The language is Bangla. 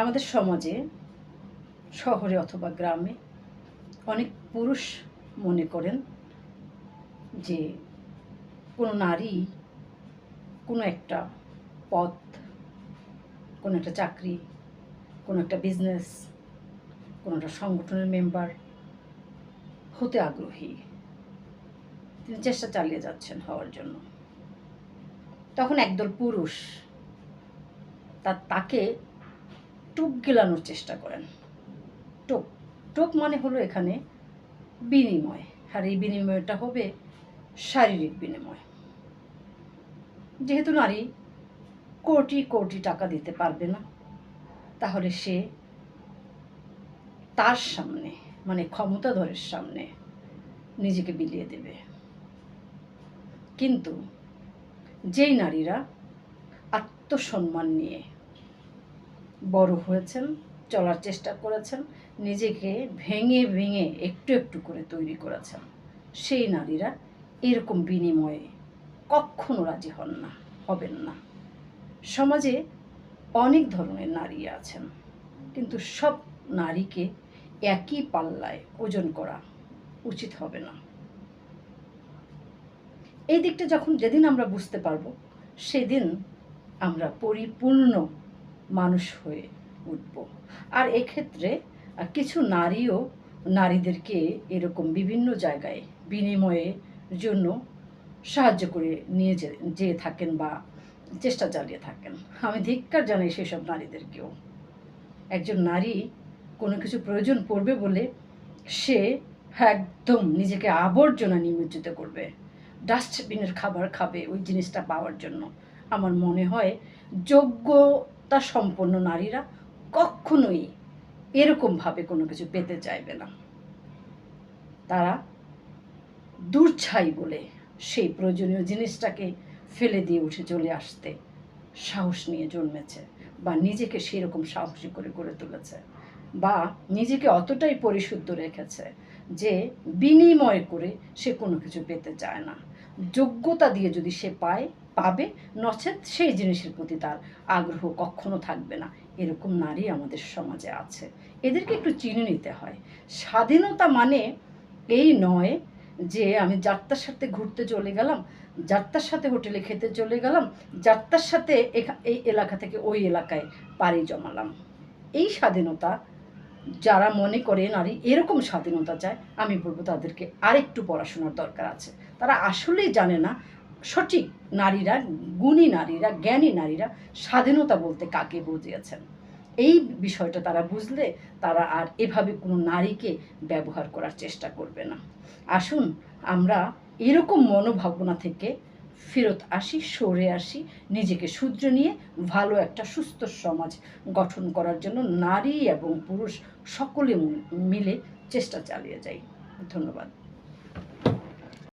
আমাদের সমাজে, শহরে অথবা গ্রামে অনেক পুরুষ মনে করেন যে কোনো নারী কোনো একটা পদ, কোনো একটা চাকরি, কোনো একটা বিজনেস কোনো একটা সংগঠনের মেম্বার হতে আগ্রহী। তিনি চেষ্টা চালিয়ে যাচ্ছেন হওয়ার জন্য। তখন একদল পুরুষ তা তাকে টোপ গেলানোর চেষ্টা করেন। টোপ টোপ মানে হলো এখানে বিনিময়, আর এই বিনিময়টা হবে শারীরিক বিনিময়। যেহেতু নারী কোটি কোটি টাকা দিতে পারবে না, তাহলে সে তার সামনে মানে ক্ষমতাধরের সামনে নিজেকে বিলিয়ে দেবে। কিন্তু যেই নারীরা আত্মসম্মান নিয়ে বড় হয়েছেন, চলার চেষ্টা করেছেন, নিজেকে ভেঙে ভেঙে একটু একটু করে তৈরি করেছেন। সেই নারীরা এরকম বিনিময়ে কখনো রাজি হন না, হবেন না। সমাজে অনেক ধরনের নারী আছেন, কিন্তু সব নারীকে একই পাল্লায় ওজন করা উচিত হবে না। এই দিকটা যখন যেদিন আমরা বুঝতে পারব, সেদিন আমরা পরিপূর্ণ মানুষ হয়ে উঠব। আর এক্ষেত্রে কিছু নারীও নারীদেরকে এরকম বিভিন্ন জায়গায় বিনিময়ে জন্য সাহায্য করে নিয়ে যেয়ে থাকেন বা চেষ্টা চালিয়ে থাকেন। আমি ধিক্কার জানাই সেসব নারীদেরকেও। একজন নারী কোনো কিছু প্রয়োজন পড়বে বলে সে একদম নিজেকে আবর্জনা নিমজ্জিত করবে। ডাস্টবিনের খাবার খাবে ওই জিনিসটা পাওয়ার জন্য। আমার মনে হয় যোগ্যতা সম্পন্ন নারীরা কখনোই এরকমভাবে কোনো কিছু পেতে চাইবে না। তারা দূরছাই বলে সেই প্রয়োজনীয় জিনিসটাকে ফেলে দিয়ে উঠে চলে আসতে সাহস নিয়ে জন্মেছে বা নিজেকে সেরকম সাহসী করে গড়ে তুলেছে বা নিজেকে অতটাই পরিশুদ্ধ রেখেছে যে বিনিময় করে সে কোনো কিছু পেতে চায় না। যোগ্যতা দিয়ে যদি সে পায়, পাবে, নচেত সেই জিনিসের প্রতি তার আগ্রহ কখনো থাকবে না। এরকম নারী আমাদের সমাজে আছে। এদেরকে একটু চিনে নিতে হয়। স্বাধীনতা মানে এই নয় যে আমি যাত্রার সাথে ঘুরতে চলে গেলাম, যাত্রার সাথে হোটেলে খেতে চলে গেলাম, যাত্রার সাথে এই এলাকা থেকে ওই এলাকায় পাড়ি জমালাম। এই স্বাধীনতা যারা মনে করে নারী এরকম স্বাধীনতা চায়, আমি বলব তাদেরকে আরেকটু পড়াশোনার দরকার আছে। তারা আসলেই জানে না সঠিক নারীরা, গুণী নারীরা, জ্ঞানী নারীরা স্বাধীনতা বলতে কাকে বুঝিয়েছেন। এই বিষয়টা তারা বুঝলে তারা আর এভাবে কোনো নারীকে ব্যবহার করার চেষ্টা করবে না। আসুন, আমরা এরকম মনোভাবনা থেকে ফেরত আসি, সরে আসি, নিজেকে শুধরে নিয়ে ভালো একটা সুস্থ সমাজ গঠন করার জন্য নারী এবং পুরুষ সকলে মিলে চেষ্টা চালিয়ে যাই। ধন্যবাদ।